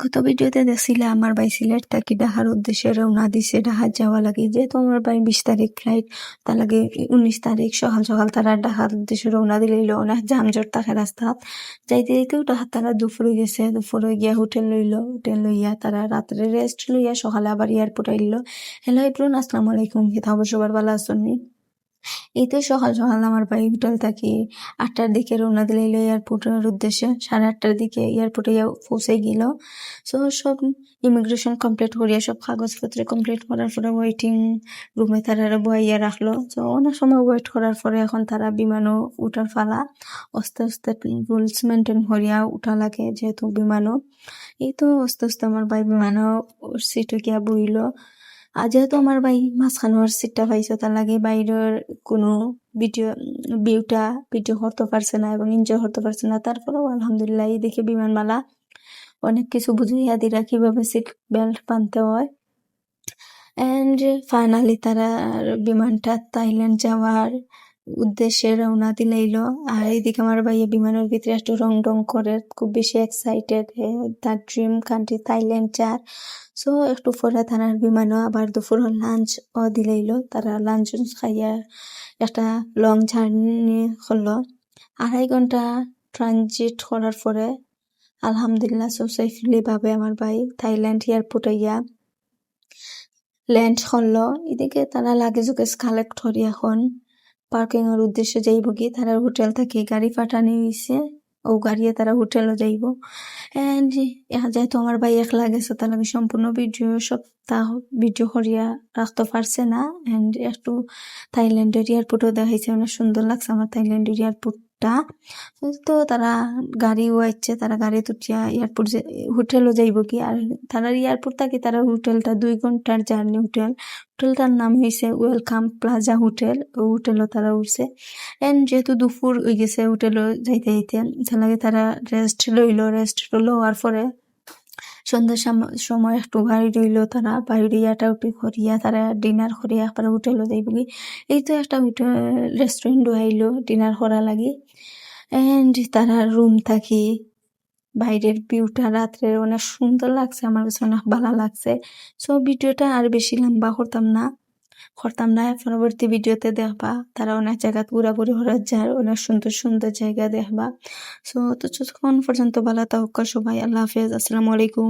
গত ভিডিওতে দেখছিলে আমার ভাই সিলেট থাকি ঢাকার উদ্দেশ্যে রওনা দিছে ঢাকার যাওয়া লাগে। যেহেতু আমার ভাই বিশ তারিখ ফ্লাইট তার লাগে উনিশ তারিখ সকাল সকাল তারা ঢাকার উদ্দেশ্যে রওনা দিলেইল অনেক জামজট থাকে রাস্তাত। যাইতে যাইতেও ঢাকার তারা দুপুরে গেছে, দুপুরে গিয়া হোটেল লইল, হোটেল লইয়া তারা রাত্রে রেস্ট লইয়া সকালে আবার এয়ারপোর্ট আইল। হ্যালো এপ্রুন আসসালামু আলাইকুম, কি খবর? সবার ভালো আসনি এই তো সকাল সকাল আমার ভাই হোটেল থাকি। আটটার দিকে রওনা দিলে এয়ারপোর্টের উদ্দেশ্যে। সাড়ে আটটার দিকে এয়ারপোর্টে পৌঁছে গেল। সো সব ইমিগ্রেশন কমপ্লিট করিয়া, সব কাগজপত্র কমপ্লিট করার পরে ওয়েটিং রুমে তারা বইয়া রাখল। তো অনেক সময় ওয়েট করার পরে এখন তারা বিমানও উঠার ফালা আস্তে আস্তে রুলস মেনটেন করিয়া উঠা লাগে যেহেতু বিমানও। এই তো আস্তে আস্তে আমার ভাই বিমানও সিটে গিয়া বইল। আর যেহেতু আমার ভাই মাঝখানোর সিটটা পাইছো, তার লাগে বাইরের কোনো ভিডিও ভিউটা ভিডিও হতে পারছে না এবং এনজয় হতে পারছে না। তারপরেও আলহামদুলিল্লাহ এই দেখে বিমানমালা অনেক কিছু বুঝিয়ে দিরা কীভাবে সিট বেল্ট বানতে হয়। অ্যান্ড ফাইনালি তারা বিমানটা থাইল্যান্ড যাওয়ার উদ্দেশ্যে রওনা দিলাইল। আর এইদিকে আমার ভাইয়া বিমানের ভিতরে একটু রং রং করে, খুব বেশি এক্সাইটেড তার ড্রিম কান্ট্রি থাইল্যান্ড যার। সো একটু পরে তারার বিমানও আবার দুপুর লাঞ্চ ও দিলাইল। তারা লাঞ্চ খাইয়া একটা লং জার্নি করল আড়াই ঘণ্টা ট্রানজিট করার পরে, আলহামদুলিল্লাহ সো সেফলি ভাবে আমার ভাই থাইল্যান্ড এয়ারপোর্ট আইয়া ল্যান্ড করল এদিকে তারা লাগেজ উগেজ কালেক্ট করি এখন। পার্কিং এর উদ্দেশ্যে যাইব কি তারা হোটেল থেকে গাড়ি পাঠানি নিয়েছে ও গাড়িয়ে তারা হোটেলও যাইব। এন্ড যেহেতু আমার ভাই একলা গেছে, তার লাগে সম্পূর্ণ ভিডিও, সপ্তাহ ভিডিও করিয়া রাখতে পারছে না। এন্ড একটু থাইল্যান্ডের এয়ারপোর্টও দেখাইছে, অনেক সুন্দর লাগছে আমার থাইল্যান্ডের এয়ারপোর্টটা তো তারা গাড়িও আইছে, তারা গাড়ি তুটিয়া এয়ারপোর্ট হোটেলও যাইব কি? আর তারা এয়ারপোর্ট থাকে তারা হোটেলটা, দুই ঘণ্টার জার্নি হোটেল। হোটেলটার নাম হয়েছে ওয়েলকাম প্লাজা হোটেল। ও হোটেলও তারা উঠছে। এন্ড যেহেতু দুপুর হয়ে গেছে, হোটেলও যাইতে যাইতে লাগে তারা রেস্ট লইল, রেস্ট লওয়ার পরে সন্ধ্যার সময় একটু গাড়ি রইল, তারা বাইরে উঠি করিয়া তারা ডিনার করিয়া একবার হোটেলও যাইব কি এই তো একটা রেস্টুরেন্টও আইলো ডিনার করা লাগি। এন্ড তারা রুম থাকি। বাইরের ভিউটা রাত্রে অনেক সুন্দর লাগছে, আমার কাছে অনেক ভালো লাগছে। সো ভিডিওটা আর বেশি লম্বা করতাম না। করতাম না পরবর্তী ভিডিওতে দেখবা। তারা অনেক জায়গা ঘোরাঘুরি করার যায়, অনেক সুন্দর সুন্দর জায়গা দেখবা। সো তো যতক্ষণ পর্যন্ত ভালো থাকুক সবাই, আল্লাহ হাফেজ, আসসালামু আলাইকুম।